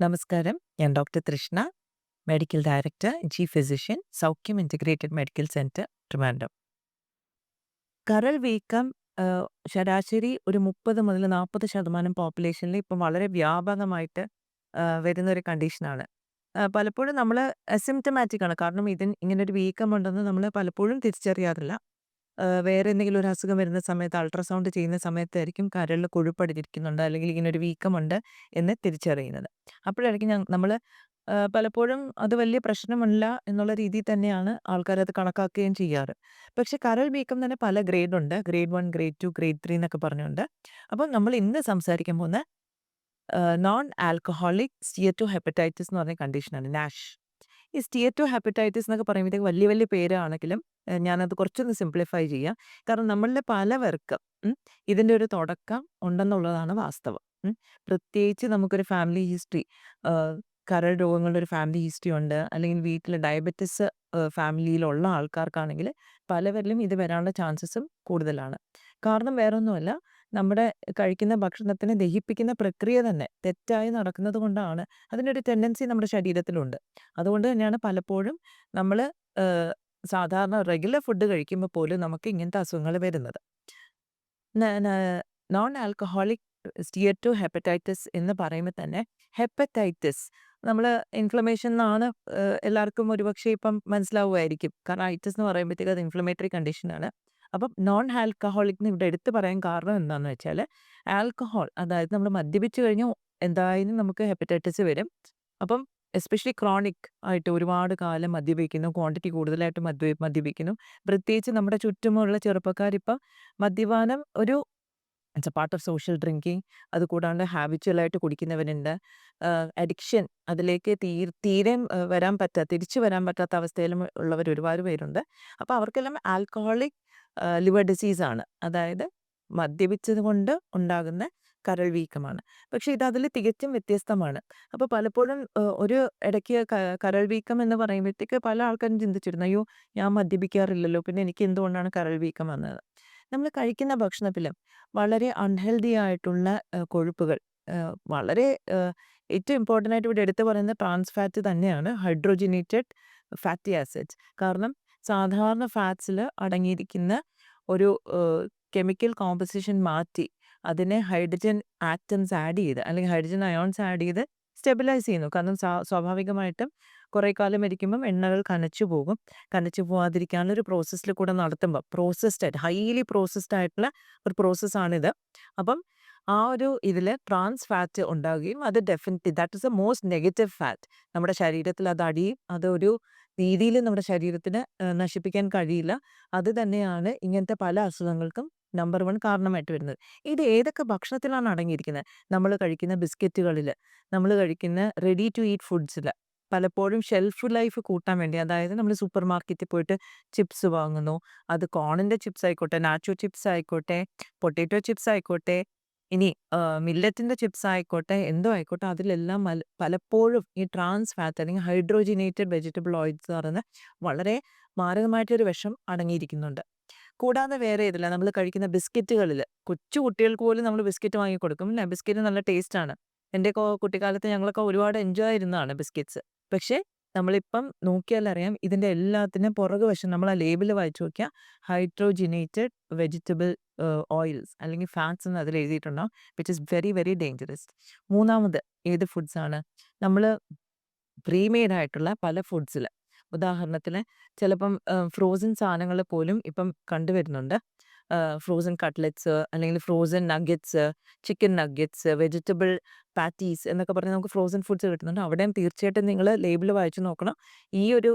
നമസ്കാരം. ഞാൻ doctor Trishna, medical director, chief physician, Saukhyam integrated medical centre Trivandrum കരൾ വീക്കം ശരാശരി ഒരു 30 മുതൽ 40% പോപ്പുലേഷനിൽ ഇപ്പം വളരെ വ്യാപകമായിട്ട് വരുന്ന ഒരു കണ്ടീഷനാണ്. പലപ്പോഴും നമ്മൾ അസിംറ്റമാറ്റിക് ആണ്. കാരണം ഇതിന് ഇങ്ങനൊരു വീക്കമുണ്ടെന്ന് നമ്മൾ പലപ്പോഴും തിരിച്ചറിയാറില്ല. വേറെ എന്തെങ്കിലും ഒരു അസുഖം വരുന്ന സമയത്ത് അൾട്രാസൗണ്ട് ചെയ്യുന്ന സമയത്തായിരിക്കും കരളിൽ കൊഴുപ്പടിഞ്ഞിരിക്കുന്നുണ്ട് അല്ലെങ്കിൽ ഇങ്ങനെ ഒരു വീക്കമുണ്ട് എന്ന് തിരിച്ചറിയുന്നത്. അപ്പോഴായിരിക്കും ഞാൻ നമ്മൾ പലപ്പോഴും അത് വലിയ പ്രശ്നമല്ല എന്നുള്ള രീതിയിൽ തന്നെയാണ് ആൾക്കാർ അത് കണക്കാക്കുകയും ചെയ്യാറ്. പക്ഷെ കരൾ വീക്കം തന്നെ പല ഗ്രേഡുണ്ട്. Grade one grade two grade three എന്നൊക്കെ പറഞ്ഞുകൊണ്ട്. അപ്പം നമ്മൾ ഇന്ന് സംസാരിക്കാൻ പോകുന്ന നോൺ ആൽക്കഹോളിക് സിയറ്റോ ഹെപ്പറ്റൈറ്റിസ് എന്ന് പറഞ്ഞ കണ്ടീഷനാണ് നാഷ്. ഈ സ്റ്റേറ്റോ ഹെപ്പറ്റൈറ്റിസ് എന്നൊക്കെ പറയുമ്പോഴത്തേക്ക് വലിയ വലിയ പേരാണെങ്കിലും ഞാനത് കുറച്ചൊന്ന് സിംപ്ലിഫൈ ചെയ്യാം. കാരണം നമ്മളുടെ പലവർക്കും വർക്ക് ഇതിന്റെ ഒരു തുടക്കം ഉണ്ടെന്നുള്ളതാണ് വാസ്തവം. പ്രത്യേകിച്ച് നമുക്കൊരു ഫാമിലി ഹിസ്റ്ററി കരൾ രോഗങ്ങളുടെ ഒരു ഫാമിലി ഹിസ്റ്ററി ഉണ്ട്. അല്ലെങ്കിൽ വീട്ടിൽ ഡയബറ്റിസ് ഫാമിലിയിലുള്ള ആൾക്കാർക്കാണെങ്കിൽ പലവരിലും ഇത് വരാനുള്ള ചാൻസസും കൂടുതലാണ്. കാരണം വേറൊന്നുമല്ല നമ്മുടെ കഴിക്കുന്ന ഭക്ഷണത്തിനെ ദഹിപ്പിക്കുന്ന പ്രക്രിയ തന്നെ തെറ്റായി നടക്കുന്നത് കൊണ്ടാണ്. അതിനൊരു ടെൻഡൻസി നമ്മുടെ ശരീരത്തിലുണ്ട്. അതുകൊണ്ട് തന്നെയാണ് പലപ്പോഴും നമ്മൾ സാധാരണ റെഗുലർ ഫുഡ് കഴിക്കുമ്പോൾ പോലും നമുക്ക് ഇങ്ങനത്തെ അസുഖങ്ങൾ വരുന്നത്. നോൺ ആൽക്കഹോളിക് സ്റ്റിയറ്റു ഹെപ്പറ്റൈറ്റിസ് എന്ന് പറയുമ്പോൾ തന്നെ ഹെപ്പറ്റൈറ്റിസ് നമ്മൾ ഇൻഫ്ലമേഷൻ എന്നാണ് എല്ലാവർക്കും ഒരുപക്ഷെ ഇപ്പം മനസ്സിലാവുമായിരിക്കും. കാരണം ഐറ്റിസ് എന്ന് പറയുമ്പോഴത്തേക്ക് അത് ഇൻഫ്ലമേറ്ററി കണ്ടീഷനാണ്. അപ്പം നോൺ ആൽക്കഹോളിക് എന്ന് ഇവിടെ എടുത്തു പറയാൻ കാരണം എന്താണെന്ന് വെച്ചാൽ ആൽക്കഹോൾ അതായത് നമ്മൾ മദ്യപിച്ചു കഴിഞ്ഞാൽ എന്തായാലും നമുക്ക് ഹെപ്പറ്റൈറ്റിസ് വരും. അപ്പം എസ്പെഷ്യലി ക്രോണിക് ആയിട്ട് ഒരുപാട് കാലം മദ്യപിക്കുന്നു, ക്വാണ്ടിറ്റി കൂടുതലായിട്ട് മദ്യ മദ്യപിക്കുന്നു. പ്രത്യേകിച്ച് നമ്മുടെ ചുറ്റുമുള്ള ചെറുപ്പക്കാരിപ്പം മദ്യപാനം ഒരു it's a part of social drinking. അത് കൂടാണ്ട് ഹാബിച്വലായിട്ട് കുടിക്കുന്നവരുണ്ട്. അഡിക്ഷൻ അതിലേക്ക് തീർ തീരെ വരാൻ പറ്റാ തിരിച്ചു വരാൻ പറ്റാത്ത അവസ്ഥയിലും ഉള്ളവർ ഒരുപാട് പേരുണ്ട്. അപ്പോൾ അവർക്കെല്ലാം ആൽക്കഹോളിക് ലിവർ ഡിസീസാണ്. അതായത് മദ്യപിച്ചത് കൊണ്ട് ഉണ്ടാകുന്ന കരൾ വീക്കമാണ്. പക്ഷെ ഇത് അതിൽ തികച്ചും വ്യത്യസ്തമാണ്. അപ്പോൾ പലപ്പോഴും ഒരു ഇടയ്ക്ക് കരൾ വീക്കം എന്ന് പറയുമ്പോഴത്തേക്ക് പല ആൾക്കാരും ചിന്തിച്ചിരുന്നു. അയ്യോ! ഞാൻ മദ്യപിക്കാറില്ലല്ലോ. പിന്നെ എനിക്ക് എന്തുകൊണ്ടാണ് കരൾ വീക്കം വന്നത്? നമ്മൾ കഴിക്കുന്ന ഭക്ഷണത്തിൽ വളരെ അൺഹെൽതി ആയിട്ടുള്ള കൊഴുപ്പുകൾ വളരെ ഏറ്റവും ഇമ്പോർട്ടന്റ് ആയിട്ട് ഇവിടെ എടുത്തു പറയുന്നത് ട്രാൻസ് ഫാറ്റ് തന്നെയാണ്. Hydrogenated fatty acids. കാരണം സാധാരണ ഫാറ്റ്സിൽ അടങ്ങിയിരിക്കുന്ന ഒരു കെമിക്കൽ കോമ്പസിഷൻ മാറ്റി അതിനെ ഹൈഡ്രജൻ ആറ്റംസ് ആഡ് ചെയ്ത് അല്ലെങ്കിൽ ഹൈഡ്രജൻ അയോൺസ് ആഡ് ചെയ്ത് സ്റ്റെബിലൈസ് ചെയ്യുന്നു. കാരണം സ്വാ സ്വാഭാവികമായിട്ടും കുറേ കാലം ഇരിക്കുമ്പം എണ്ണകൾ കനച്ചു പോകും. കനച്ചു പോവാതിരിക്കാനുള്ള ഒരു പ്രോസസ്സിൽ കൂടെ നടത്തുമ്പോൾ പ്രോസസ്ഡ് ആയിട്ട് ഹൈലി പ്രോസസ്ഡ് ആയിട്ടുള്ള ഒരു പ്രോസസ്സാണിത്. അപ്പം ആ ഒരു ഇതിൽ ട്രാൻസ് ഫാറ്റ് ഉണ്ടാവുകയും അത് definitely that is a most negative fat. നമ്മുടെ ശരീരത്തിൽ അത് അടിയും അതൊരു രീതിയിൽ നമ്മുടെ ശരീരത്തിന് നശിപ്പിക്കാൻ കഴിയില്ല. അത് തന്നെയാണ് ഇങ്ങനത്തെ പല അസുഖങ്ങൾക്കും നമ്പർ വൺ കാരണമായിട്ട് വരുന്നത്. ഇത് ഏതൊക്കെ ഭക്ഷണത്തിലാണ് അടങ്ങിയിരിക്കുന്നത്? നമ്മൾ കഴിക്കുന്ന ബിസ്ക്കറ്റുകളിൽ നമ്മൾ കഴിക്കുന്ന റെഡി ടു ഈറ്റ് ഫുഡ്സിൽ, പലപ്പോഴും ഷെൽഫ് ലൈഫ് കൂട്ടാൻ വേണ്ടി അതായത് നമ്മൾ സൂപ്പർ മാർക്കറ്റിൽ പോയിട്ട് ചിപ്സ് വാങ്ങുന്നു. അത് കോണിന്റെ ചിപ്സ് ആയിക്കോട്ടെ, നാച്ചോ ചിപ്സ് ആയിക്കോട്ടെ, പൊട്ടാറ്റോ ചിപ്സ് ആയിക്കോട്ടെ, ഇനി മില്ലറ്റിന്റെ ചിപ്സ് ആയിക്കോട്ടെ, എന്തോ ആയിക്കോട്ടെ അതിലെല്ലാം പലപ്പോഴും ഈ ട്രാൻസ് ഫാറ്റ് അല്ലെങ്കിൽ ഹൈഡ്രോജിനേറ്റഡ് വെജിറ്റബിൾ ഓയിൽസ് എന്ന് പറയുന്ന വളരെ മാരകമായിട്ടൊരു വിഷം അടങ്ങിയിരിക്കുന്നുണ്ട്. കൂടാതെ വേറെ ഇതില്ല നമ്മൾ കഴിക്കുന്ന ബിസ്ക്കറ്റുകളിൽ കൊച്ചു കുട്ടികൾക്ക് പോലും നമ്മൾ ബിസ്ക്കറ്റ് വാങ്ങിക്കൊടുക്കും. അല്ലെ ബിസ്ക്കറ്റ് നല്ല ടേസ്റ്റാണ്. എന്റെയൊക്കെ കുട്ടിക്കാലത്ത് ഞങ്ങളൊക്കെ ഒരുപാട് എൻജോയ് ആയിരുന്നതാണ് ബിസ്ക്കറ്റ്സ്. പക്ഷേ നമ്മളിപ്പം നോക്കിയാൽ അറിയാം ഇതിന്റെ എല്ലാത്തിനും പുറകു വശം നമ്മൾ ആ ലേബിൾ വായിച്ചു നോക്കിയാൽ ഹൈഡ്രോജിനേറ്റഡ് വെജിറ്റബിൾ ഓയിൽസ് അല്ലെങ്കിൽ ഫാറ്റ്സ് എന്ന് അതിൽ എഴുതിയിട്ടുണ്ടാവും. Which is very very dangerous. മൂന്നാമത് ഏത് ഫുഡ്സാണ്? നമ്മൾ പ്രീമെയ്ഡ് ആയിട്ടുള്ള പല ഫുഡ്സിൽ ഉദാഹരണത്തിന് ചിലപ്പം ഫ്രോസൺ സാധനങ്ങൾ പോലും ഇപ്പം കണ്ടുവരുന്നുണ്ട്. ഫ്രോസൺ കട്ട്ലെറ്റ്സ് അല്ലെങ്കിൽ frozen nuggets, chicken nuggets, vegetable patties എന്നൊക്കെ പറഞ്ഞ് നമുക്ക് ഫ്രോസൺ ഫുഡ്സ് കിട്ടുന്നുണ്ട്. അവിടെയും തീർച്ചയായിട്ടും നിങ്ങൾ ലേബിൾ വായിച്ചു നോക്കണം. ഈ ഒരു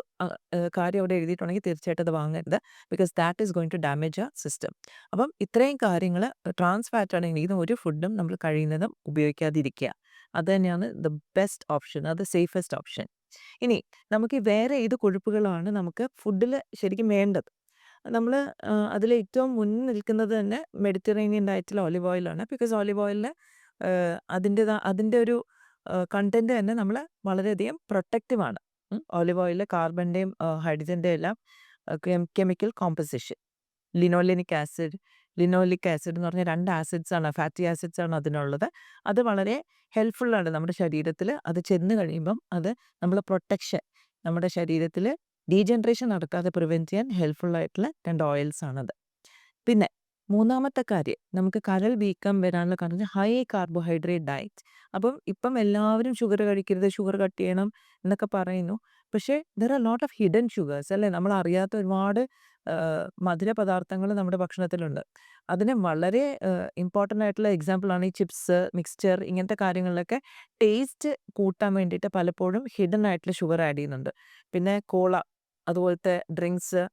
കാര്യം അവിടെ എഴുതിയിട്ടുണ്ടെങ്കിൽ തീർച്ചയായിട്ടും അത് വാങ്ങരുത്. Because that is going to damage ആ സിസ്റ്റം. അപ്പം ഇത്രയും കാര്യങ്ങൾ ട്രാൻസ് ഫാറ്റ് ഇത് ഒരു ഫുഡും നമ്മൾ കഴിയുന്നതും ഉപയോഗിക്കാതിരിക്കുക. അത് തന്നെയാണ് ദ ബെസ്റ്റ് ഓപ്ഷൻ. അത് സേഫസ്റ്റ് ഓപ്ഷൻ. ഇനി നമുക്ക് വേറെ ഏത് കൊഴുപ്പുകളാണ് നമുക്ക് ഫുഡിൽ ശരിക്കും വേണ്ടത്? നമ്മൾ ആഹ്, അതിൽ ഏറ്റവും മുന്നിൽ നിൽക്കുന്നത് തന്നെ മെഡിറ്ററേനിയൻ ഡയറ്റിൽ ഓലിവ് ഓയിലാണ്. ബിക്കോസ് ഓലിവ് ഓയിലിന് അതിന്റെ അതിന്റെ ഒരു കണ്ടന്റ് തന്നെ നമ്മൾ വളരെയധികം പ്രൊട്ടക്റ്റീവാണ് ഓലിവ് ഓയിൽ ഒലിവ് ഹൈഡ്രജന്റെയും എല്ലാം chemical composition linolenic acid, linoleic acid എന്ന് പറഞ്ഞാൽ രണ്ട് ആസിഡ്സ് ആണ് ഫാറ്റി ആസിഡ്സ് ആണ് അതിനുള്ളത്. അത് വളരെ ഹെൽപ്ഫുൾ ആണ് നമ്മുടെ ശരീരത്തിൽ. അത് ചെന്ന് കഴിയുമ്പം അത് നമ്മളെ പ്രൊട്ടക്ഷൻ നമ്മുടെ ശരീരത്തിൽ ഡീജനറേഷൻ നടക്കാതെ പ്രിവെന്റ് ചെയ്യാൻ ഹെൽപ്ഫുൾ ആയിട്ടുള്ള രണ്ട് ഓയിൽസ് ആണത്. പിന്നെ മൂന്നാമത്തെ കാര്യം നമുക്ക് കരൽ വീക്കം വരാനുള്ള കാരണം ഹൈ കാർബോഹൈഡ്രേറ്റ് ഡയറ്റ്. അപ്പം ഇപ്പം എല്ലാവരും ഷുഗർ കഴിക്കരുത്, ഷുഗർ കട്ട് ചെയ്യണം എന്നൊക്കെ പറയുന്നു. പക്ഷേ there are lot of hidden sugars അല്ലേ? നമ്മൾ അറിയാത്ത ഒരുപാട് മധുര പദാർത്ഥങ്ങൾ നമ്മുടെ ഭക്ഷണത്തിലുണ്ട്. അതിന് വളരെ ഇമ്പോർട്ടന്റ് ആയിട്ടുള്ള എക്സാമ്പിളാണ് ഈ ചിപ്സ്, മിക്സ്ചർ ഇങ്ങനത്തെ കാര്യങ്ങളിലൊക്കെ ടേസ്റ്റ് കൂട്ടാൻ വേണ്ടിയിട്ട് പലപ്പോഴും ഹിഡൻ ആയിട്ടുള്ള ഷുഗർ ആഡ് ചെയ്യുന്നുണ്ട്. പിന്നെ കോള അതുപോലത്തെ ഡ്രിങ്ക്സ്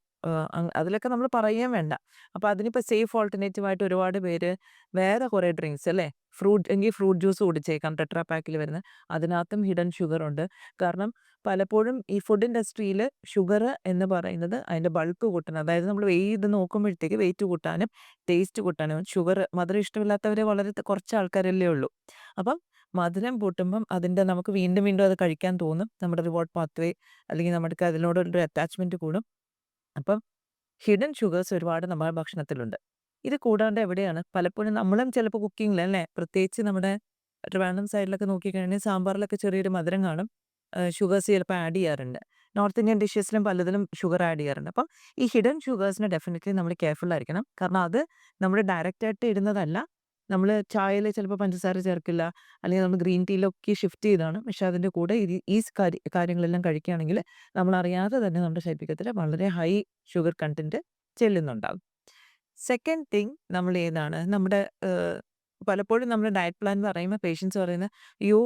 അതിലൊക്കെ നമ്മൾ പറയുകയും വേണ്ട. അപ്പൊ അതിനിപ്പോ സേഫ് ഓൾട്ടർനേറ്റീവ് ആയിട്ട് ഒരുപാട് പേര് വേറെ കുറെ ഡ്രിങ്ക്സ് അല്ലേ? ഫ്രൂട്ട് എങ്കിൽ ഫ്രൂട്ട് ജ്യൂസ് കുടിച്ചേക്കാം ടെട്രാ പാക്കിൽ വരുന്ന. അതിനകത്തും ഹിഡൻ ഷുഗർ ഉണ്ട്. കാരണം പലപ്പോഴും ഈ ഫുഡ് ഇൻഡസ്ട്രിയിൽ ഷുഗർ എന്ന് പറയുന്നത് അതിന്റെ ബൾക്ക് കൂട്ടണം. അതായത് നമ്മൾ വെയ്ത് നോക്കുമ്പോഴത്തേക്ക് വെയിറ്റ് കൂട്ടാനും ടേസ്റ്റ് കൂട്ടാനും ഷുഗർ മധുരം ഇഷ്ടമില്ലാത്തവരെ വളരെ കുറച്ച് ആൾക്കാരല്ലേ ഉള്ളൂ. അപ്പം മധുരം കൂട്ടുമ്പം അതിന്റെ നമുക്ക് വീണ്ടും വീണ്ടും അത് കഴിക്കാൻ തോന്നും. നമ്മുടെ റിവാർഡ് പാത്വേ അല്ലെങ്കിൽ നമുക്ക് അതിനോടൊരു അറ്റാച്ച്മെന്റ് കൂടും. അപ്പം ഹിഡൻ ഷുഗേഴ്സ് ഒരുപാട് നമ്മുടെ ഭക്ഷണത്തിലുണ്ട്. ഇത് കൂടാണ്ട് എവിടെയാണ് പലപ്പോഴും നമ്മളും ചിലപ്പോൾ കുക്കിങ്ങിൽ അല്ലേ? പ്രത്യേകിച്ച് നമ്മുടെ ട്രിവാൻഡ്രം സൈഡിലൊക്കെ നോക്കിക്കഴിഞ്ഞാൽ സാമ്പാറിലൊക്കെ ചെറിയൊരു മധുരം കാണും. ഷുഗേഴ്സ് ചിലപ്പോൾ ആഡ് ചെയ്യാറുണ്ട്. നോർത്ത് ഇന്ത്യൻ ഡിഷസിലും പലതിലും ഷുഗർ ആഡ് ചെയ്യാറുണ്ട്. അപ്പം ഈ ഹിഡൻ ഷുഗേഴ്സിന് ഡെഫിനറ്റ്ലി നമ്മൾ കെയർഫുൾ ആയിരിക്കണം. കാരണം അത് നമ്മൾ ഡയറക്റ്റായിട്ട് ഇടുന്നതല്ല. നമ്മൾ ചായയിൽ ചിലപ്പോൾ പഞ്ചസാര ചേർക്കില്ല. അല്ലെങ്കിൽ നമ്മൾ ഗ്രീൻ ടീയിലൊക്കെ ഷിഫ്റ്റ് ചെയ്താണ് പക്ഷെ അതിന്റെ കൂടെ ഈ കാര്യങ്ങളെല്ലാം കഴിക്കുകയാണെങ്കിൽ നമ്മൾ അറിയാതെ തന്നെ നമ്മുടെ ശരീരത്തിൽ വളരെ ഹൈ ഷുഗർ കണ്ടന്റ് ചെല്ലുന്നുണ്ടാകും. സെക്കൻഡ് തിങ് നമ്മൾ ഏതാണ് നമ്മുടെ പലപ്പോഴും നമ്മൾ ഡയറ്റ് പ്ലാൻ പറയുമ്പോൾ പേഷ്യൻസ് പറയുന്ന അയ്യോ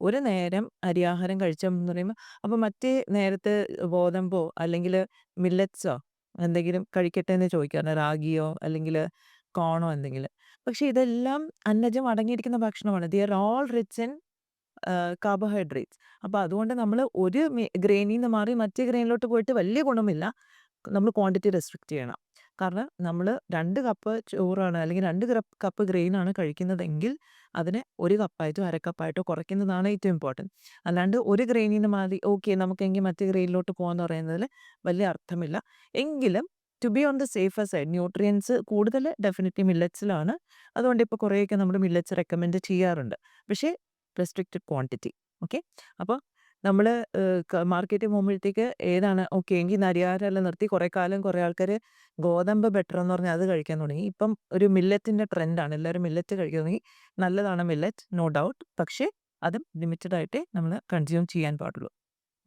ഒരു നേരം അരിയാഹാരം കഴിച്ചെന്ന് പറയുമ്പോൾ അപ്പോൾ മറ്റേ നേരത്തെ ഗോതമ്പോ അല്ലെങ്കിൽ മില്ലറ്റ്സോ എന്തെങ്കിലും കഴിക്കട്ടെ എന്ന് ചോദിക്കാറുണ്ട്. റാഗിയോ അല്ലെങ്കിൽ കോണോ എന്തെങ്കിലും. പക്ഷെ ഇതെല്ലാം അന്നജം അടങ്ങിയിരിക്കുന്ന ഭക്ഷണമാണ്. They are all rich in carbohydrates. അപ്പോൾ അതുകൊണ്ട് നമ്മൾ ഒരു ഗ്രെയിനിൽ നിന്ന് മാറി മറ്റേ ഗ്രെയിനിലോട്ട് പോയിട്ട് വലിയ ഗുണമില്ല. നമ്മൾ ക്വാണ്ടിറ്റി റെസ്ട്രിക്റ്റ് ചെയ്യണം. കാരണം നമ്മൾ രണ്ട് കപ്പ് ചോറാണ് അല്ലെങ്കിൽ 2 ഗ്രപ്പ് കപ്പ് ഗ്രെയിനാണ് കഴിക്കുന്നതെങ്കിൽ അതിനെ 1 കപ്പായിട്ടോ അര കപ്പായിട്ടോ കുറയ്ക്കുന്നതാണ് ഏറ്റവും ഇമ്പോർട്ടന്റ്. അല്ലാണ്ട് ഒരു ഗ്രെയിനിൽ നിന്ന് മാറി ഓക്കെ നമുക്കെങ്കിൽ മറ്റേ ഗ്രെയിനിലോട്ട് പോകാമെന്ന് പറയുന്നതിൽ വലിയ അർത്ഥമില്ല. എങ്കിലും to be on the safer side nutrients കൂടുതൽ ഡെഫിനറ്റ്ലി മില്ലറ്റ്സിലാണ്. അതുകൊണ്ട് ഇപ്പോൾ കുറേയൊക്കെ നമ്മൾ മില്ലറ്റ്സ് റെക്കമെൻഡ് ചെയ്യാറുണ്ട്. പക്ഷേ റെസ്ട്രിക്റ്റഡ് ക്വാണ്ടിറ്റി. ഓക്കെ. അപ്പോൾ നമ്മൾ മാർക്കറ്റിൽ പോകുമ്പോഴത്തേക്ക് ഏതാണ് ഓക്കെ എങ്കിൽ നരിയാരെല്ലാം നിർത്തി കുറേ കാലം കുറേ ആൾക്കാർ ഗോതമ്പ് ബെറ്റർ എന്ന് പറഞ്ഞാൽ അത് കഴിക്കാൻ തുടങ്ങി. ഇപ്പം ഒരു മില്ലറ്റിന്റെ ട്രെൻഡാണ്. എല്ലാവരും മില്ലറ്റ് കഴിക്കാൻ തുടങ്ങി. നല്ലതാണ് മില്ലറ്റ് നോ ഡൗട്ട്. പക്ഷേ അതും ലിമിറ്റഡ് ആയിട്ടേ നമ്മൾ കൺസ്യൂം ചെയ്യാൻ പാടുള്ളൂ.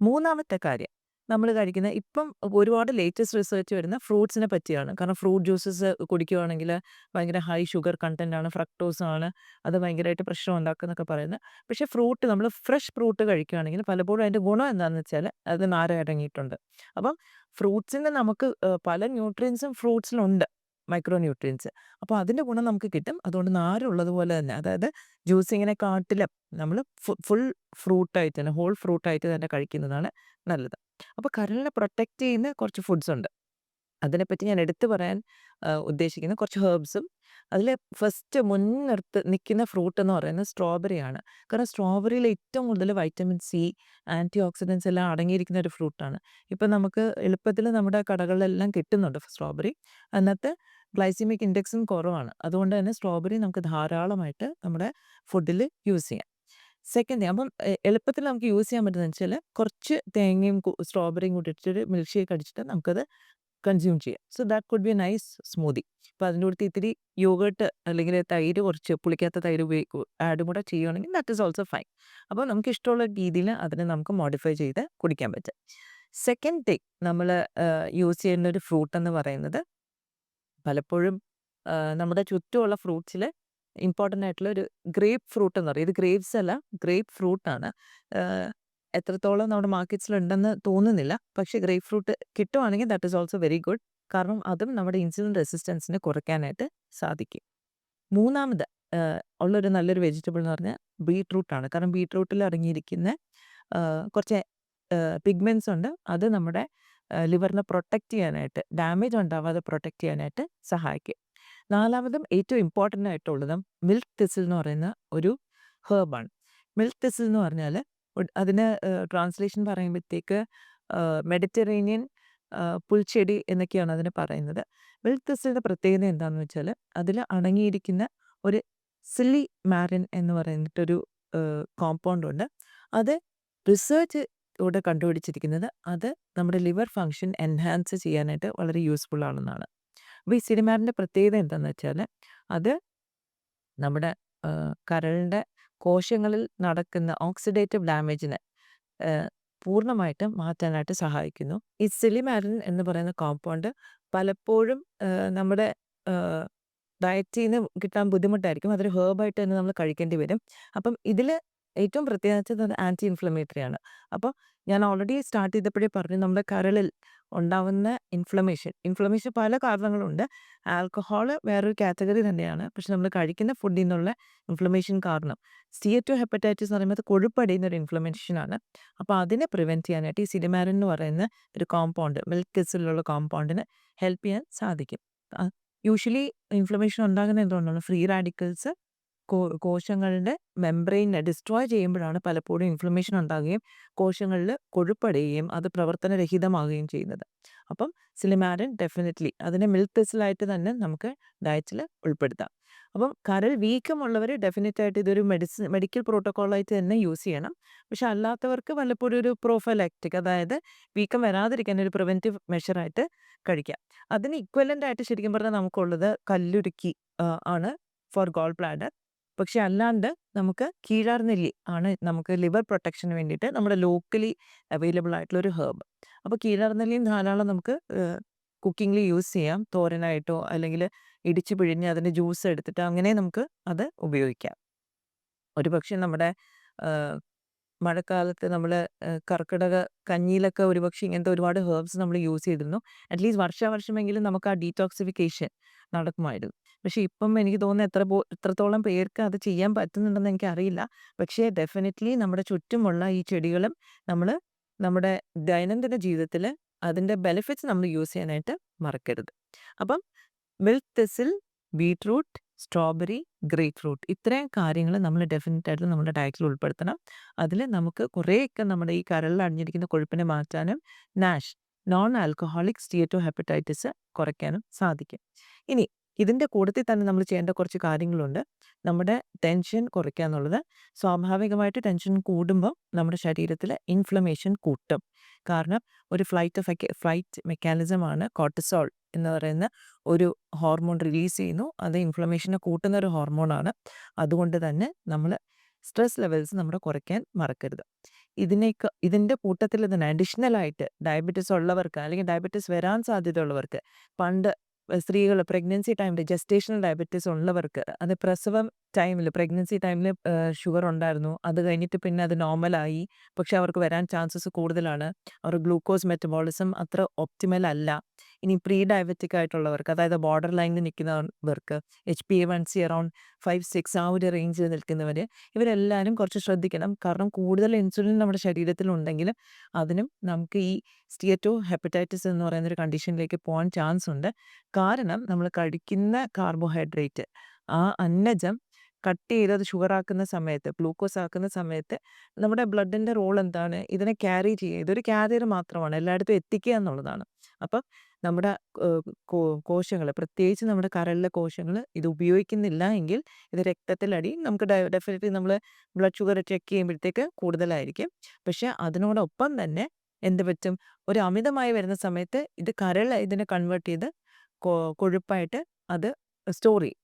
മൂന്നാമത്തെ കാര്യം നമ്മൾ കഴിക്കുന്ന ഇപ്പം ഒരുപാട് ലേറ്റസ്റ്റ് റിസർച്ച് വരുന്ന ഫ്രൂട്ട്സിനെ പറ്റിയാണ്. കാരണം ഫ്രൂട്ട് ജ്യൂസസ് കുടിക്കുകയാണെങ്കിൽ ഭയങ്കര ഹൈ ഷുഗർ കണ്ടന്റ് ആണ് ഫ്രക്ടോസ് ആണ്. അത് ഭയങ്കരമായിട്ട് പ്രശ്നം ഉണ്ടാക്കുന്നൊക്കെ പറയുന്നത്. പക്ഷേ ഫ്രൂട്ട് നമ്മൾ ഫ്രഷ് ഫ്രൂട്ട് കഴിക്കുകയാണെങ്കിൽ പലപ്പോഴും അതിന്റെ ഗുണം എന്താണെന്ന് വെച്ചാൽ അത് നാര അടങ്ങിയിട്ടുണ്ട്. അപ്പം ഫ്രൂട്ട്സിന് നമുക്ക് പല ന്യൂട്രിയൻസും ഫ്രൂട്ട്സിലുണ്ട്. Micro nutrients. അപ്പോൾ അതിന്റെ ഗുണം നമുക്ക് കിട്ടും. അതുകൊണ്ട് നാരുള്ളത് ഉള്ളതുപോലെ തന്നെ അതായത് ജ്യൂസിങ്ങിനെ കാട്ടിലും നമ്മൾ ഫുൾ ഫ്രൂട്ടായിട്ട് തന്നെ ഹോൾ ഫ്രൂട്ടായിട്ട് തന്നെ കഴിക്കുന്നതാണ് നല്ലത്. അപ്പോൾ കരളിനെ പ്രൊട്ടക്റ്റ് ചെയ്യുന്ന കുറച്ച് ഫുഡ്സ് ഉണ്ട്. അതിനെപ്പറ്റി ഞാൻ എടുത്തു പറയാൻ ഉദ്ദേശിക്കുന്ന കുറച്ച് ഹെർബ്സും അതിൽ ഫസ്റ്റ് മുൻനിർത്ത് നിൽക്കുന്ന ഫ്രൂട്ട് എന്ന് പറയുന്നത് സ്ട്രോബെറി ആണ്. കാരണം സ്ട്രോബെറിയിൽ ഏറ്റവും കൂടുതൽ വൈറ്റമിൻ സി, ആന്റി ഓക്സിഡൻസ് എല്ലാം അടങ്ങിയിരിക്കുന്ന ഒരു ഫ്രൂട്ടാണ്. ഇപ്പം നമുക്ക് എളുപ്പത്തിൽ നമ്മുടെ കടകളിലെല്ലാം കിട്ടുന്നുണ്ട് സ്ട്രോബെറി. അതിനകത്ത് ഗ്ലൈസിമിക് ഇൻഡെക്സും കുറവാണ്. അതുകൊണ്ട് തന്നെ സ്ട്രോബെറി നമുക്ക് ധാരാളമായിട്ട് നമ്മുടെ ഫുഡിൽ യൂസ് ചെയ്യാം. സെക്കൻഡ് അപ്പം എളുപ്പത്തിൽ നമുക്ക് യൂസ് ചെയ്യാൻ പറ്റുന്നതെന്ന് വെച്ചാൽ കുറച്ച് തേങ്ങയും സ്ട്രോബെറിയും കൂടി ഇട്ടിട്ട് മിൽക്ക് ഷേക്ക് അടിച്ചിട്ട് നമുക്കത് കൺസ്യൂം ചെയ്യാം. So that could be a nice smoothie അപ്പോൾ അതിന്റെ കൂടുതൽ ഇത്തിരി യോഗർട്ട് അല്ലെങ്കിൽ തൈര് കുറച്ച് പുളിക്കാത്ത തൈര് ഉപയോഗിക്കും ആഡും കൂടെ ചെയ്യുകയാണെങ്കിൽ ദാറ്റ് ഇസ് ഓൾസോ ഫൈൻ. അപ്പോൾ നമുക്ക് ഇഷ്ടമുള്ള രീതിയിൽ അതിനെ നമുക്ക് മോഡിഫൈ ചെയ്ത് കുടിക്കാൻ പറ്റും. സെക്കൻഡ് തിങ് നമ്മൾ യൂസ് ചെയ്യുന്ന ഒരു ഫ്രൂട്ട് എന്ന് പറയുന്നത് പലപ്പോഴും നമ്മുടെ ചുറ്റുമുള്ള ഫ്രൂട്ട്സിൽ ഇമ്പോർട്ടന്റ് ആയിട്ടുള്ള ഒരു ഗ്രേപ്പ് ഫ്രൂട്ട് എന്ന് പറയും. ഇത് ഗ്രേപ്സ് അല്ല ഗ്രേപ്പ് ഫ്രൂട്ട് ആണ്. എത്രത്തോളം നമ്മുടെ മാർക്കറ്റ്സിൽ ഉണ്ടെന്ന് തോന്നുന്നില്ല. പക്ഷേ ഗ്രേപ്പ് ഫ്രൂട്ട് കിട്ടുവാണെങ്കിൽ that is also very good. കാരണം അതും നമ്മുടെ ഇൻസുലിൻ റെസിസ്റ്റൻസിനെ കുറയ്ക്കാനായിട്ട് സാധിക്കും. മൂന്നാമത് ഉള്ളൊരു നല്ലൊരു വെജിറ്റബിൾ എന്ന് പറഞ്ഞാൽ ബീറ്റ്റൂട്ട് ആണ്. കാരണം ബീറ്റ്റൂട്ടിൽ അടങ്ങിയിരിക്കുന്ന കുറച്ച് പിഗ്മെൻസ് ഉണ്ട്. അത് നമ്മുടെ ലിവറിനെ പ്രൊട്ടക്റ്റ് ചെയ്യാനായിട്ട് ഡാമേജ് ഉണ്ടാവാതെ പ്രൊട്ടക്റ്റ് ചെയ്യാനായിട്ട് സഹായിക്കും. നാലാമതും ഏറ്റവും ഇമ്പോർട്ടന്റ് ആയിട്ടുള്ളതും മിൽക്ക് തിസിൽ എന്ന് പറയുന്ന ഒരു ഹേർബാണ് മിൽക്ക് തിസിൽ എന്ന് പറഞ്ഞാൽ അതിന് ട്രാൻസ്ലേഷൻ പറയുമ്പോഴത്തേക്ക് മെഡിറ്ററേനിയൻ പുൽച്ചെടി എന്നൊക്കെയാണ് അതിന് പറയുന്നത്. മിൽക്ക് തിസിലിന്റെ പ്രത്യേകത എന്താണെന്ന് വെച്ചാൽ അതിൽ അടങ്ങിയിരിക്കുന്ന ഒരു സില്ലിമാരിൻ എന്ന് പറഞ്ഞിട്ടൊരു കോമ്പൗണ്ട് ഉണ്ട്. അത് റിസർച്ച് ഇവിടെ കണ്ടുപിടിച്ചിരിക്കുന്നത് അത് നമ്മുടെ ലിവർ ഫങ്ഷൻ എൻഹാൻസ് ചെയ്യാനായിട്ട് വളരെ യൂസ്ഫുൾ ആണെന്നാണ്. അപ്പൊ ഈ സിനിമാറിന്റെ പ്രത്യേകത എന്താണെന്ന് വെച്ചാൽ അത് നമ്മുടെ കരളിന്റെ കോശങ്ങളിൽ നടക്കുന്ന ഓക്സിഡേറ്റീവ് ഡാമേജിനെ പൂർണമായിട്ട് മാറ്റാനായിട്ട് സഹായിക്കുന്നു. ഈ സിലിമാരിൻ എന്ന് പറയുന്ന കോമ്പൗണ്ട് പലപ്പോഴും നമ്മുടെ ഡയറ്റിൽ നിന്ന് കിട്ടാൻ ബുദ്ധിമുട്ടായിരിക്കും. അതൊരു ഹേർബായിട്ട് തന്നെ നമ്മൾ കഴിക്കേണ്ടി വരും. അപ്പം ഇതിൽ ഏറ്റവും പ്രത്യേകത ആന്റി ഇൻഫ്ലമേറ്ററി ആണ്. അപ്പോൾ ഞാൻ ഓൾറെഡി സ്റ്റാർട്ട് ചെയ്തപ്പോഴേ പറഞ്ഞു നമ്മുടെ കരളിൽ ഉണ്ടാവുന്ന ഇൻഫ്ലമേഷൻ ഇൻഫ്ലമേഷൻ പല കാരണങ്ങളുണ്ട്. ആൽക്കഹോൾ വേറൊരു കാറ്റഗറി തന്നെയാണ്. പക്ഷെ നമ്മൾ കഴിക്കുന്ന ഫുഡിൽ നിന്നുള്ള ഇൻഫ്ലമേഷൻ കാരണം സ്റ്റിയറ്റോ ഹെപ്പറ്റൈറ്റിസ് എന്ന് പറയുമ്പോൾ കൊഴുപ്പടിയുന്ന ഒരു ഇൻഫ്ലമേഷൻ ആണ്. അപ്പോൾ അതിനെ പ്രിവെന്റ് ചെയ്യാനായിട്ട് ഈ സിനിമാരൻ എന്ന് പറയുന്ന ഒരു കോമ്പൗണ്ട് മിൽക്ക് കിസിലുള്ള കോമ്പൗണ്ടിന് ഹെൽപ്പ് ചെയ്യാൻ സാധിക്കും. യൂഷ്വലി ഇൻഫ്ലമേഷൻ ഉണ്ടാകുന്ന എന്തുകൊണ്ടാണ്? ഫ്രീ റാഡിക്കൽസ് കോശങ്ങളുടെ മെംബ്രെയിനെ ഡിസ്ട്രോയ് ചെയ്യുമ്പോഴാണ് പലപ്പോഴും ഇൻഫ്ലമേഷൻ ഉണ്ടാകുകയും കോശങ്ങളിൽ കൊഴുപ്പടയുകയും അത് പ്രവർത്തനരഹിതമാകുകയും ചെയ്യുന്നത്. അപ്പം സിലിമാരിൻ ഡെഫിനറ്റ്ലി അതിനെ മിൽക്ക് തെസിലായിട്ട് തന്നെ നമുക്ക് ഡയറ്റിൽ ഉൾപ്പെടുത്താം. അപ്പം കരൾ വീക്കമുള്ളവർ ഡെഫിനറ്റ് ആയിട്ട് ഇതൊരു മെഡിസിൻ മെഡിക്കൽ പ്രോട്ടോക്കോളായിട്ട് തന്നെ യൂസ് ചെയ്യണം. പക്ഷെ അല്ലാത്തവർക്ക് വല്ലപ്പോഴും ഒരു പ്രോഫലാക്റ്റിക് അതായത് വീക്കം വരാതിരിക്കാൻ ഒരു പ്രിവെന്റീവ് മെഷറായിട്ട് കഴിക്കാം. അതിന് ഇക്വലന്റ് ആയിട്ട് ശരിക്കും പറഞ്ഞാൽ നമുക്കുള്ളത് കല്ലുരുക്കി ആണ് ഫോർ ഗോൾ ബ്ലാഡർ. പക്ഷെ അല്ലാണ്ട് നമുക്ക് കീഴാർനെല്ലി ആണ് നമുക്ക് ലിവർ പ്രൊട്ടക്ഷന് വേണ്ടിയിട്ട് നമ്മുടെ ലോക്കലി അവൈലബിൾ ആയിട്ടുള്ള ഒരു ഹെർബ്. അപ്പോൾ കീഴാർനെല്ലിയും ധാരാളം നമുക്ക് കുക്കിങ്ങിൽ യൂസ് ചെയ്യാം. തോരനായിട്ടോ അല്ലെങ്കിൽ ഇടിച്ച് പിഴിഞ്ഞ് അതിന്റെ ജ്യൂസ് എടുത്തിട്ട് അങ്ങനെ നമുക്ക് അത് ഉപയോഗിക്കാം. ഒരുപക്ഷെ നമ്മുടെ ഏഹ്, മഴക്കാലത്ത് നമ്മൾ കർക്കിടക കഞ്ഞിയിലൊക്കെ ഒരുപക്ഷെ ഇങ്ങനത്തെ ഒരുപാട് ഹെർബ്സ് നമ്മൾ യൂസ് ചെയ്തിരുന്നു. അറ്റ്‌ലീസ്റ്റ് വർഷാവർഷമെങ്കിലും നമുക്ക് ആ ഡീറ്റോക്സിഫിക്കേഷൻ നടക്കുമായിരുന്നു. പക്ഷെ ഇപ്പം എനിക്ക് തോന്നുന്നു എത്ര പോ എത്രത്തോളം പേർക്ക് അത് ചെയ്യാൻ പറ്റുന്നുണ്ടെന്ന് എനിക്ക് അറിയില്ല പക്ഷേ ഡെഫിനറ്റ്ലി നമ്മുടെ ചുറ്റുമുള്ള ഈ ചെടികളും നമ്മൾ നമ്മുടെ ദൈനംദിന ജീവിതത്തിൽ അതിന്റെ ബെനിഫിറ്റ്സ് നമ്മൾ യൂസ് ചെയ്യാനായിട്ട് മറക്കരുത്. അപ്പം milk thistle beetroot, strawberry, grapefruit ഇത്രയും കാര്യങ്ങൾ നമ്മൾ ഡെഫിനറ്റ് ആയിട്ട് നമ്മുടെ ഡയറ്റിൽ ഉൾപ്പെടുത്തണം. അതിൽ നമുക്ക് കുറേയൊക്കെ നമ്മുടെ ഈ കരളിൽ അടിഞ്ഞിരിക്കുന്ന കൊഴുപ്പിനെ മാറ്റാനും NASH non alcoholic steatohepatitis കുറയ്ക്കാനും സാധിക്കും. ഇനി ഇതിന്റെ കൂട്ടത്തിൽ തന്നെ നമ്മൾ ചെയ്യേണ്ട കുറച്ച് കാര്യങ്ങളുണ്ട്. നമ്മുടെ ടെൻഷൻ കുറയ്ക്കുക എന്നുള്ളത്. സ്വാഭാവികമായിട്ട് ടെൻഷൻ കൂടുമ്പം നമ്മുടെ ശരീരത്തിൽ ഇൻഫ്ലമേഷൻ കൂട്ടും. കാരണം ഒരു ഫ്ലൈറ്റ് ഫ്ലൈറ്റ് മെക്കാനിസമാണ് കോർട്ടിസോൾ എന്ന് പറയുന്ന ഒരു ഹോർമോൺ റിലീസ് ചെയ്യുന്നു. അത് ഇൻഫ്ലമേഷനെ കൂട്ടുന്ന ഒരു ഹോർമോണാണ്. അതുകൊണ്ട് തന്നെ നമ്മൾ സ്ട്രെസ് ലെവൽസ് നമ്മുടെ കുറയ്ക്കാൻ മറക്കരുത്. ഇതിനേക്ക് ഇതിന്റെ കൂട്ടത്തിൽ തന്നെ അഡീഷണലായിട്ട് ഡയബറ്റിസ് ഉള്ളവർക്ക് അല്ലെങ്കിൽ ഡയബറ്റിസ് വരാൻ സാധ്യതയുള്ളവർക്ക് പണ്ട് സ്ത്രീകൾ പ്രഗ്നൻസി ടൈമിൽ ജസ്റ്റേഷണൽ ഡയബറ്റീസ് ഉള്ളവർക്ക് അത് പ്രസവം ടൈമിൽ പ്രഗ്നൻസി ടൈമിൽ ഷുഗർ ഉണ്ടായിരുന്നു. അത് കഴിഞ്ഞിട്ട് പിന്നെ അത് നോർമലായി. പക്ഷെ അവർക്ക് വരാൻ ചാൻസസ് കൂടുതലാണ്. അവർ ഗ്ലൂക്കോസ് മെറ്റബോളിസം അത്ര ഒപ്റ്റിമൽ അല്ല. ഇനി പ്രീ ഡയബറ്റിക് ആയിട്ടുള്ളവർക്ക് അതായത് ബോർഡർ ലൈനിൽ നിൽക്കുന്നവർക്ക് H P A one C around 5, 6 ആ ഒരു റേഞ്ചിൽ നിൽക്കുന്നവർ ഇവരെല്ലാവരും കുറച്ച് ശ്രദ്ധിക്കണം. കാരണം കൂടുതൽ ഇൻസുലിൻ നമ്മുടെ ശരീരത്തിൽ ഉണ്ടെങ്കിൽ അതിനും നമുക്ക് ഈ സ്റ്റിയറ്റോ ഹെപ്പറ്റൈറ്റിസ് എന്ന് പറയുന്ന ഒരു കണ്ടീഷനിലേക്ക് പോകാൻ ചാൻസ് ഉണ്ട്. കാരണം നമ്മൾ കഴിക്കുന്ന കാർബോഹൈഡ്രേറ്റ് ആ അന്നജം കട്ട് ചെയ്ത് അത് ഷുഗർ ആക്കുന്ന സമയത്ത് ഗ്ലൂക്കോസ് ആക്കുന്ന സമയത്ത് നമ്മുടെ ബ്ലഡിന്റെ റോൾ എന്താണ്? ഇതിനെ ക്യാരി ചെയ്യുക. ഇതൊരു ക്യാരിയർ മാത്രമാണ്. എല്ലായിടത്തും എത്തിക്കുക എന്നുള്ളതാണ്. അപ്പം നമ്മുടെ കോശങ്ങൾ പ്രത്യേകിച്ച് നമ്മുടെ കരളിലെ കോശങ്ങൾ ഇത് ഉപയോഗിക്കുന്നില്ല എങ്കിൽ ഇത് രക്തത്തിലടി നമുക്ക് ഡെഫിനറ്റ്ലി നമ്മൾ ബ്ലഡ് ഷുഗർ ചെക്ക് ചെയ്യുമ്പോഴത്തേക്ക് കൂടുതലായിരിക്കും. പക്ഷെ അതിനോടൊപ്പം തന്നെ എന്ത് പറ്റും? ഒരു അമിതമായി വരുന്ന സമയത്ത് ഇത് കരൾ ഇതിനെ കൺവേർട്ട് ചെയ്ത് കൊഴുപ്പായിട്ട് അത് സ്റ്റോർ ചെയ്യും.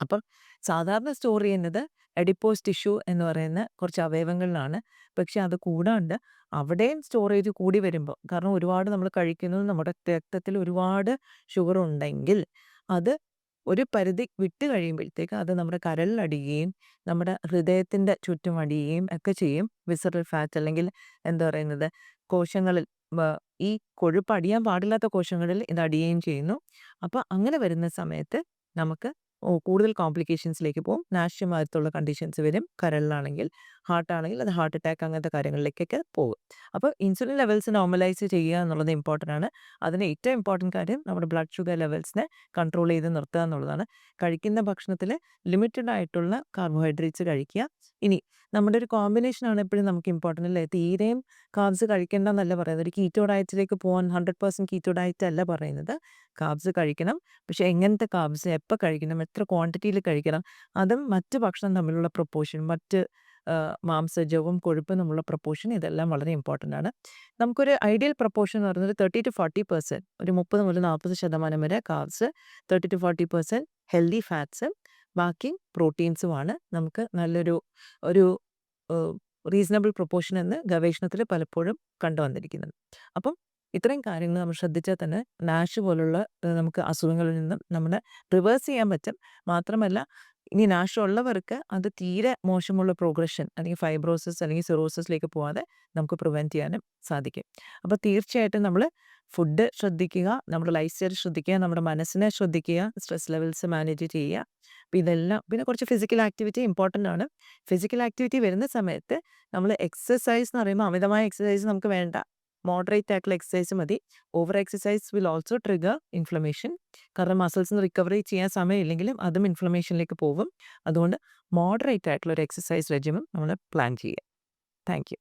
അപ്പം സാധാരണ സ്റ്റോർ ചെയ്യുന്നത് അഡിപ്പോസ് ടിഷ്യൂ എന്ന് പറയുന്ന കുറച്ച് അവയവങ്ങളിലാണ്. പക്ഷേ അത് കൂടാണ്ട് അവിടെയും സ്റ്റോറേജ് കൂടി വരുമ്പോൾ കാരണം ഒരുപാട് നമ്മൾ കഴിക്കുന്നത് നമ്മുടെ രക്തത്തിൽ ഒരുപാട് ഷുഗർ ഉണ്ടെങ്കിൽ അത് ഒരു പരിധി വിട്ട് കഴിയുമ്പോഴത്തേക്ക് അത് നമ്മുടെ കരലിലടിയുകയും നമ്മുടെ ഹൃദയത്തിന്റെ ചുറ്റും അടിയുകയും ഒക്കെ ചെയ്യും. വിസറൽ ഫാറ്റ് അല്ലെങ്കിൽ എന്താ പറയുന്നത് കോശങ്ങളിൽ ഈ കൊഴുപ്പ് അടിയാൻ പാടില്ലാത്ത കോശങ്ങളിൽ ഇത് അടിയുകയും ചെയ്യുന്നു. അപ്പോൾ അങ്ങനെ വരുന്ന സമയത്ത് നമുക്ക് കൂടുതൽ കോംപ്ലിക്കേഷൻസിലേക്ക് പോകും. നാശമായിട്ടുള്ള കണ്ടീഷൻസ് വരും കരളിലാണെങ്കിൽ. ഹാർട്ട് ആണെങ്കിൽ അത് ഹാർട്ട് അറ്റാക്ക് അങ്ങനത്തെ കാര്യങ്ങളിലേക്കൊക്കെ പോകും. അപ്പോൾ ഇൻസുലിൻ ലെവൽസ് നോർമലൈസ് ചെയ്യുക എന്നുള്ളത് ഇമ്പോർട്ടന്റ് ആണ്. അതിന് ഏറ്റവും ഇമ്പോർട്ടന്റ് കാര്യം നമ്മുടെ ബ്ലഡ് ഷുഗർ ലെവൽസിനെ കൺട്രോൾ ചെയ്ത് നിർത്തുക എന്നുള്ളതാണ്. കഴിക്കുന്ന ഭക്ഷണത്തിൽ ലിമിറ്റഡ് ആയിട്ടുള്ള കാർബോഹൈഡ്രേറ്റ്സ് കഴിക്കുക. ഇനി നമ്മുടെ ഒരു കോമ്പിനേഷൻ ആണ് എപ്പോഴും നമുക്ക് ഇമ്പോർട്ടന്റ് അല്ലേ? തീരെയും കാബ്സ് കഴിക്കേണ്ട എന്നല്ല പറയുന്നത്. ഒരു കീറ്റോ ഡയറ്റിലേക്ക് പോകാൻ ഹൺഡ്രഡ് പേഴ്സന്റ് കീറ്റോ ഡയറ്റ് അല്ല പറയുന്നത്. കാബ്സ് കഴിക്കണം. പക്ഷേ എങ്ങനത്തെ കാബ്സ് എപ്പോൾ കഴിക്കണം എത്ര ക്വാണ്ടിറ്റിയിൽ കഴിക്കണം അതും മറ്റ് ഭക്ഷണം തമ്മിലുള്ള പ്രൊപ്പോർഷൻ മറ്റ് മാംസജവും കൊഴുപ്പും നമ്മളുടെ പ്രൊപ്പോർഷൻ ഇതെല്ലാം വളരെ ഇമ്പോർട്ടന്റ് ആണ്. നമുക്കൊരു ഐഡിയൽ പ്രൊപ്പോർഷൻ എന്ന് പറയുന്നത് തേർട്ടി ടു ഫോർട്ടി പെർസെന്റ് ഒരു മുപ്പത് മുതൽ നാൽപ്പത് ശതമാനം വരെ carbs thirty to forty percent healthy fats ബാക്കി പ്രോട്ടീൻസുമാണ് നമുക്ക് നല്ലൊരു ഒരു റീസണബിൾ പ്രൊപ്പോർഷൻ എന്ന് ഗവേഷണത്തിൽ പലപ്പോഴും കണ്ടുവന്നിരിക്കുന്നത് അപ്പം ഇത്രയും കാര്യങ്ങൾ നമ്മൾ ശ്രദ്ധിച്ചാൽ തന്നെ നാഷ് പോലുള്ള നമുക്ക് അസുഖങ്ങളിൽ നിന്നും നമ്മുടെ റിവേഴ്സ് ചെയ്യാൻ പറ്റും. മാത്രമല്ല ഇനി നാശമുള്ളവർക്ക് അത് തീരെ മോശമുള്ള പ്രോഗ്രഷൻ അല്ലെങ്കിൽ ഫൈബ്രോസിസ് അല്ലെങ്കിൽ സിറോസിസിലേക്ക് പോകാതെ നമുക്ക് പ്രിവെന്റ് ചെയ്യാനും സാധിക്കും. അപ്പോൾ തീർച്ചയായിട്ടും നമ്മൾ ഫുഡ് ശ്രദ്ധിക്കുക നമ്മുടെ ലൈഫ് സ്റ്റൈൽ ശ്രദ്ധിക്കുക നമ്മുടെ മനസ്സിനെ ശ്രദ്ധിക്കുക സ്ട്രെസ് ലെവൽസ് മാനേജ് ചെയ്യുക. അപ്പോൾ ഇതെല്ലാം പിന്നെ കുറച്ച് ഫിസിക്കൽ ആക്ടിവിറ്റി ഇമ്പോർട്ടന്റ് ആണ്. ഫിസിക്കൽ ആക്ടിവിറ്റി വരുന്ന സമയത്ത് നമ്മൾ എക്സസൈസ് എന്ന് പറയുമ്പോൾ അമിതമായ എക്സസൈസ് നമുക്ക് വേണ്ട. മോഡറേറ്റ് ആയിട്ടുള്ള എക്സസൈസ് മതി. Over exercise will also trigger inflammation കാരണം മസിൽസ് റിക്കവറി ചെയ്യാൻ സമയമില്ലെങ്കിലും അതും ഇൻഫ്ലമേഷനിലേക്ക് പോകും. അതുകൊണ്ട് മോഡറേറ്റ് ആയിട്ടുള്ള ഒരു എക്സസൈസ് റെജിമും നമ്മൾ പ്ലാൻ ചെയ്യുക. Thank you